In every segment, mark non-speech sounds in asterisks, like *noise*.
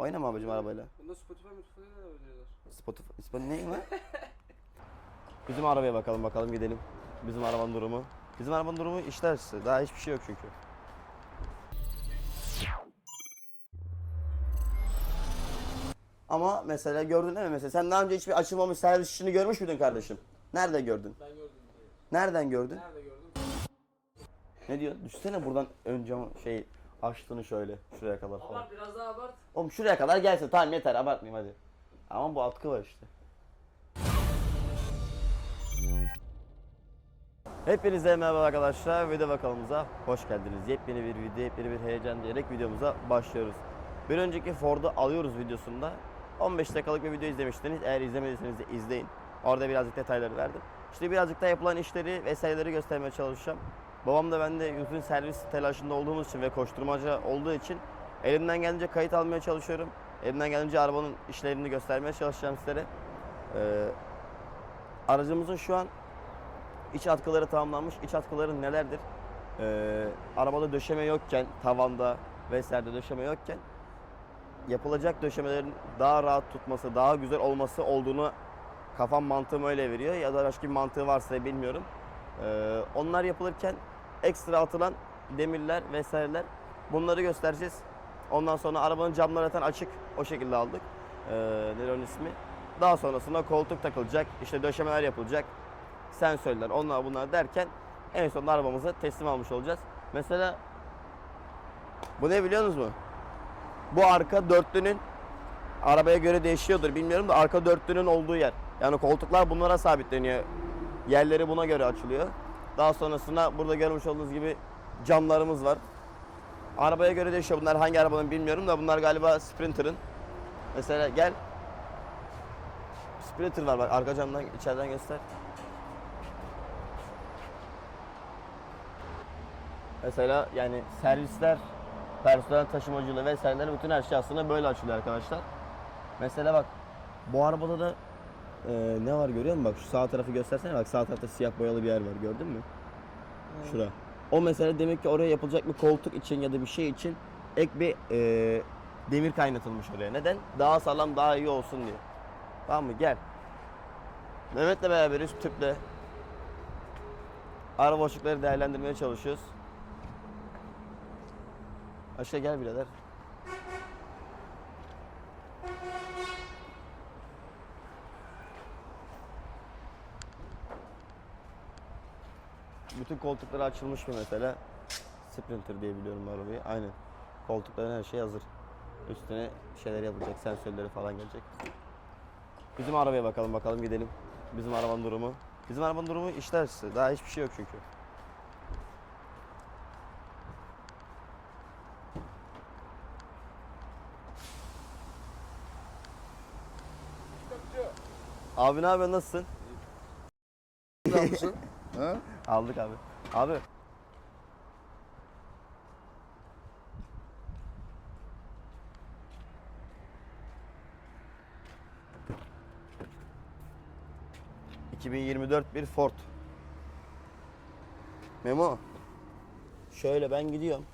Oynama abicim arabayla. Bunda Spotify Spotify da veriyorlar. Spotify, Spotify ne lan? Bizim arabaya bakalım bakalım gidelim. Bizim arabanın durumu. Bizim arabanın durumu işler işte. Daha hiçbir şey yok çünkü. Ama mesela gördün değil mi mesela sen daha önce hiçbir açılmamış servis işini görmüş müydün kardeşim? Nerede gördün? Ben gördüm. Nereden gördün? Nerede gördüm? Ne diyor? Düşsene buradan ön camı şey açtığını şöyle şuraya kadar falan. Abart biraz daha abart. Oğlum şuraya kadar gelsin tamam yeter abartmayayım hadi. Ama bu atkı var işte. Hepinize merhaba arkadaşlar. Video kanalımıza hoş geldiniz. Yepyeni bir video, yepyeni bir heyecan diyerek videomuza başlıyoruz. Bir önceki Ford'u alıyoruz videosunda 15 dakikalık bir video izlemiştiniz. Eğer izlemediyseniz de izleyin. Orada birazcık detayları verdim. İşte birazcık da yapılan işleri vesaireleri göstermeye çalışacağım. Babam da ben de bütün servis telaşında olduğumuz için ve koşturmaca olduğu için elimden gelince kayıt almaya çalışıyorum. Elimden gelince arabanın işlerini göstermeye çalışacağım sizlere. Ee, aracımızın şu an iç atkıları tamamlanmış. İç atkıları nelerdir? Ee, arabada döşeme yokken, tavanda vesaire döşeme yokken yapılacak döşemelerin daha rahat tutması, daha güzel olması olduğunu kafam mantığım öyle veriyor ya da başka bir mantığı varsa bilmiyorum. Ee, onlar yapılırken ekstra atılan demirler vesaireler bunları göstereceğiz. Ondan sonra arabanın camları zaten açık o şekilde aldık. Ee, nedir onun ismi? Daha sonrasında koltuk takılacak, işte döşemeler yapılacak, sensörler, onlar bunlar derken en sonunda arabamızı teslim almış olacağız. Mesela bu ne biliyor musunuz mu? Bu arka dörtlünün arabaya göre değişiyordur bilmiyorum da arka dörtlünün olduğu yer. Yani koltuklar bunlara sabitleniyor. Yerleri buna göre açılıyor. Daha sonrasında burada görmüş olduğunuz gibi camlarımız var. Arabaya göre değişiyor. Bunlar hangi arabanın bilmiyorum da bunlar galiba Sprinter'ın. Mesela gel. Sprinter var bak arka camdan içeriden göster. Mesela yani servisler, personel taşımacılığı vesaireler bütün her şey aslında böyle açılıyor arkadaşlar. Mesela bak bu arabada da e, ne var görüyor musun? Bak şu sağ tarafı göstersene bak sağ tarafta siyah boyalı bir yer var gördün mü? Şura. O mesela demek ki oraya yapılacak bir koltuk için ya da bir şey için ek bir e, demir kaynatılmış oraya. Neden? Daha sağlam daha iyi olsun diye. Tamam mı? Gel. Mehmet'le beraberiz tüple. Ara boşlukları değerlendirmeye çalışıyoruz. Aşağı gel birader. Bütün koltukları açılmış mı mesela? Sprinter diye biliyorum arabayı. Aynen. Koltukların her şey hazır. Üstüne şeyler yapılacak, sensörleri falan gelecek. Bizim arabaya bakalım bakalım gidelim. Bizim arabanın durumu. Bizim arabanın durumu işler işte. Daha hiçbir şey yok çünkü. Abi ne yapıyorsun? Nasılsın? Ne yapmışsın? *laughs* ha? Aldık abi. Abi. ...2024 bir Ford. Memo. Şöyle ben gidiyorum.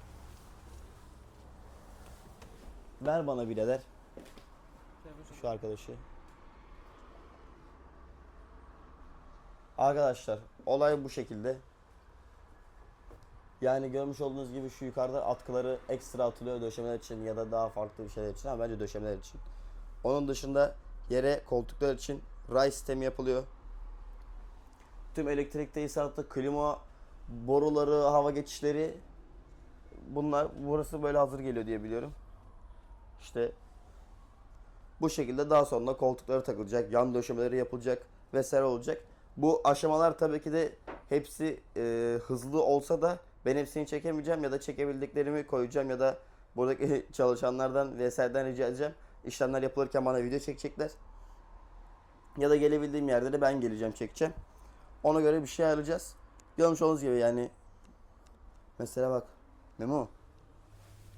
Ver bana birader şu arkadaşı. Arkadaşlar olay bu şekilde. Yani görmüş olduğunuz gibi şu yukarıda atkıları ekstra atılıyor döşemeler için ya da daha farklı bir şeyler için ama bence döşemeler için. Onun dışında yere koltuklar için ray sistemi yapılıyor. Tüm elektrik tesisatı, klima boruları, hava geçişleri bunlar burası böyle hazır geliyor diye biliyorum. İşte bu şekilde daha sonra koltukları takılacak, yan döşemeleri yapılacak vesaire olacak. Bu aşamalar tabii ki de hepsi e, hızlı olsa da ben hepsini çekemeyeceğim ya da çekebildiklerimi koyacağım ya da buradaki *laughs* çalışanlardan vesaireden rica edeceğim. İşlemler yapılırken bana video çekecekler. Ya da gelebildiğim yerde de ben geleceğim çekeceğim. Ona göre bir şey ayarlayacağız. Görmüş olduğunuz gibi yani. Mesela bak. Memo.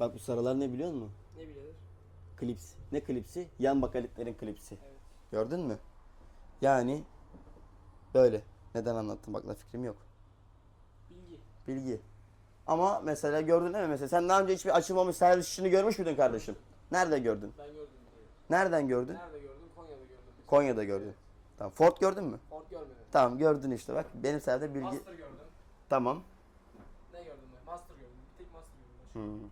Bak bu sarılar ne biliyor musun? Ne birader? Klips. Ne klipsi? Yan bakaliplerin klipsi. Evet. Gördün mü? Yani böyle. Neden anlattım bak da fikrim yok. Bilgi. Bilgi. Ama mesela gördün değil mi? Mesela sen daha önce hiçbir açılmamış servis işini görmüş müydün kardeşim? Nerede gördün? Ben gördüm. Nereden gördün? Nerede gördüm? Konya'da gördüm. Konya'da gördün. Tamam. Ford gördün mü? Ford görmedim. Tamam gördün işte bak. Benim sayede bilgi... Master gördüm. Tamam. Ne gördüm ben? Master gördüm. Bir tek Master gördüm. Hmm.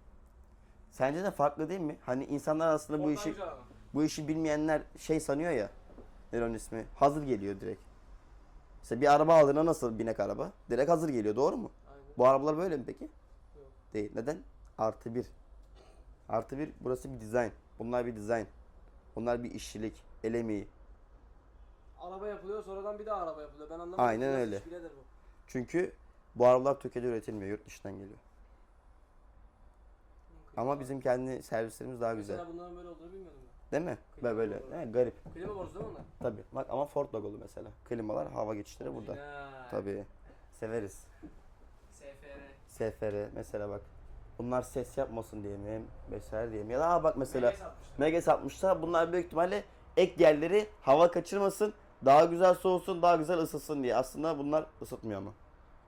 Sence de farklı değil mi? Hani insanlar aslında bu işi bu işi bilmeyenler şey sanıyor ya. Ne onun ismi? Hazır geliyor direkt. Mesela bir araba aldığına nasıl binek araba? Direkt hazır geliyor doğru mu? Aynen. Bu arabalar böyle mi peki? Yok. Değil. Neden? Artı bir. Artı bir burası bir dizayn. Bunlar bir dizayn. Bunlar bir işçilik, el emeği. Araba yapılıyor sonradan bir daha araba yapılıyor. Ben anlamadım. Aynen Nasıl öyle. iş bu? Çünkü bu arabalar Türkiye'de üretilmiyor, yurt dışından geliyor. Ama bizim kendi servislerimiz daha güzel. Mesela bunların böyle olduğunu bilmiyordum. Değil mi? Böyle böyle. Evet, garip. Klima değil mi onlar? Tabii. Bak ama Ford logolu mesela. Klimalar, hava geçişleri burada. Orijinal. Tabii. Severiz. SFR. SFR mesela bak. Bunlar ses yapmasın diye mi? Vesaire diye mi? Ya da bak mesela Megas atmışlar. Bunlar büyük ihtimalle ek yerleri hava kaçırmasın. Daha güzel soğusun, daha güzel ısıtsın diye. Aslında bunlar ısıtmıyor ama.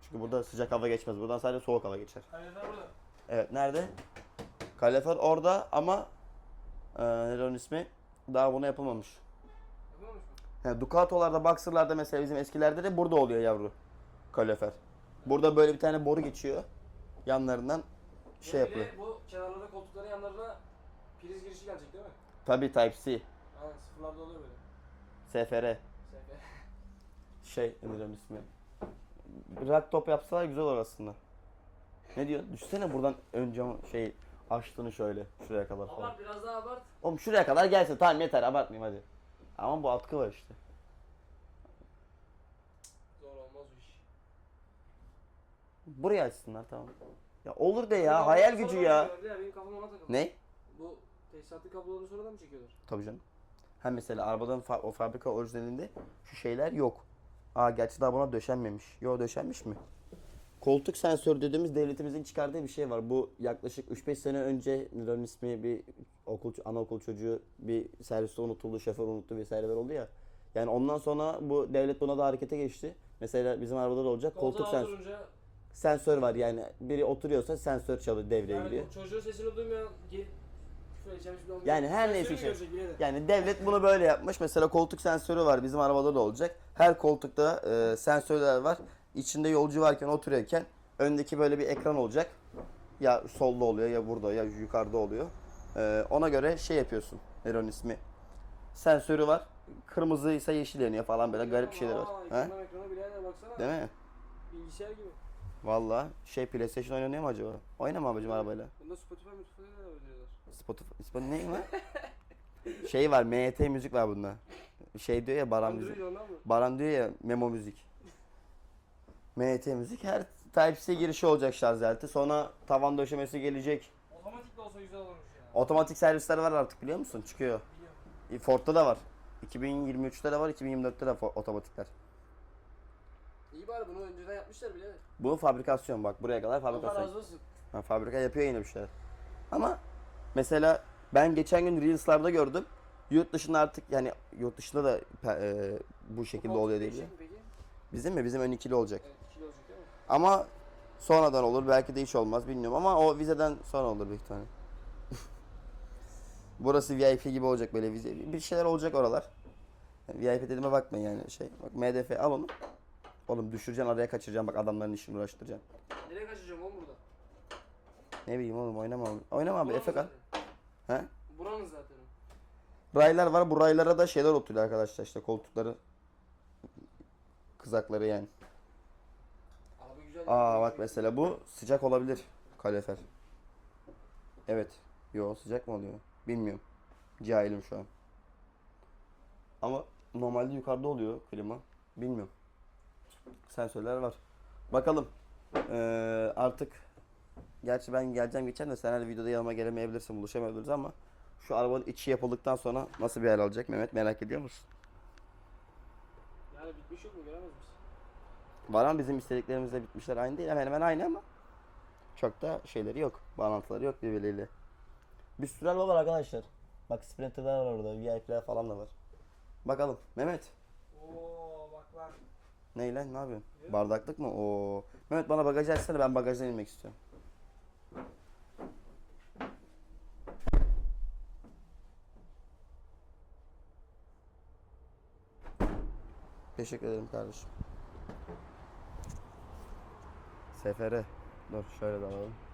Çünkü burada sıcak hava geçmez. Buradan sadece soğuk hava geçer. Kalorifer burada. Evet nerede? Kalorifer orada ama onun ismi? Daha bunu yapılmamış. Yapamamış mı? Yani Ducato'larda, Boxer'larda mesela bizim eskilerde de burada oluyor yavru. Kalorifer. Burada böyle bir tane boru geçiyor. Yanlarından şey yapıyor. Bu kenarlarda koltukların yanlarına priz girişi gelecek değil mi? Tabii Type-C, Aynen sıfırlarda oluyor böyle. SFR, SFR. *laughs* şey onun ismi? Rack top yapsalar güzel olur aslında. Ne diyor? Düşsene buradan ön cam şey açtığını şöyle şuraya kadar falan. Abart biraz daha abart. Oğlum şuraya kadar gelsin tamam yeter abartmayayım hadi. Ama bu atkı var işte. Zor olmaz bu iş. Buraya açsınlar tamam. Ya olur de Benim ya kafama hayal gücü ya. çekiyorlar Benim kafam ona takıldı. Ne? Bu tesisatlı kabloları sonradan mı çekiyorlar? Tabii canım. Hem mesela arabadan fa- o fabrika orijinalinde şu şeyler yok. Aa gerçi daha buna döşenmemiş. Yo döşenmiş mi? Koltuk sensörü dediğimiz devletimizin çıkardığı bir şey var. Bu yaklaşık 3-5 sene önce Nilon ismi bir okul anaokul çocuğu bir serviste unutuldu, şoför unuttu vesaireler oldu ya. Yani ondan sonra bu devlet buna da harekete geçti. Mesela bizim arabada da olacak koltuk Koltuğa sensör. var yani biri oturuyorsa sensör çalıyor devreye yani giriyor. çocuğun sesini duymayan. Yani her Sensörü neyse şey. Yani devlet bunu böyle yapmış. Mesela koltuk sensörü var. Bizim arabada da olacak. Her koltukta e, sensörler var. İçinde yolcu varken oturuyorken öndeki böyle bir ekran olacak. Ya solda oluyor ya burada ya yukarıda oluyor. E, ona göre şey yapıyorsun. Ne onun ismi? Sensörü var. Kırmızı ise yeşil yanıyor falan böyle garip şeyler var. He? Ekrana ekrana birader baksana. Değil mi? Bilgisayar gibi. Valla şey PlayStation oynanıyor mu acaba? Oynama abicim arabayla. Bunda Spotify veriyorlar. Spotify, Spotify ne var? şey var, MYT müzik var bunda. Şey diyor ya Baran müzik. Baran diyor ya Memo müzik. MT müzik her Type-C girişi olacak şarj aleti. Sonra tavan döşemesi gelecek. Otomatik de olsa güzel olurmuş ya. Otomatik servisler var artık biliyor musun? Çıkıyor. Biliyorum. E, Ford'da da var. 2023'te de var, 2024'te de otomatikler. İyi bari bunu önceden yapmışlar bile. Bu fabrikasyon bak buraya kadar Allah fabrikasyon. razı olsun. Ha, fabrika yapıyor yine bir şeyler. Ama mesela ben geçen gün Reels'larda gördüm. Yurt dışında artık yani yurt dışında da e, bu şekilde oluyor diye. değişecek mi? Bizim mi? Bizim ön ikili olacak. Evet ikili olacak değil mi? Ama sonradan olur. Belki de hiç olmaz bilmiyorum ama o vizeden sonra olur büyük ihtimalle. *laughs* Burası VIP gibi olacak böyle vize. Bir şeyler olacak oralar. Yani VIP dediğime bakmayın yani şey. Bak MDF al onu. Oğlum düşüreceksin araya kaçıracaksın bak adamların işini uğraştıracaksın. Nereye kaçacağım oğlum burada? Ne bileyim oğlum oynama abi. Oynama abi Efe kal. He? Buranın zaten. Raylar var. Bu raylara da şeyler oturuyor arkadaşlar işte koltukları. Kızakları yani. Aa bak mesela bu sıcak olabilir kalorifer. Evet. Yo sıcak mı oluyor? Bilmiyorum. Cahilim şu an. Ama normalde yukarıda oluyor klima. Bilmiyorum. Sensörler var. Bakalım. Ee, artık Gerçi ben geleceğim geçen de sen her videoda yanıma gelemeyebilirsin, buluşamayabiliriz ama şu arabanın içi yapıldıktan sonra nasıl bir hal alacak Mehmet merak ediyor musun? Yani bitmiş yok mu göremez misin? Var ama bizim istediklerimizle bitmişler aynı değil. Hemen hemen aynı ama çok da şeyleri yok. Bağlantıları yok birbirleriyle. Bir sürü araba var arkadaşlar. Bak Sprinter'lar var orada. VIP'ler falan da var. Bakalım. Mehmet. Oo bak bak. Ne? Ne yapıyorsun? Yok. Bardaklık mı? Oo. Mehmet bana bagajı açsana. Ben bagajdan inmek istiyorum. Teşekkür ederim kardeşim. Sefere. Dur şöyle de alalım.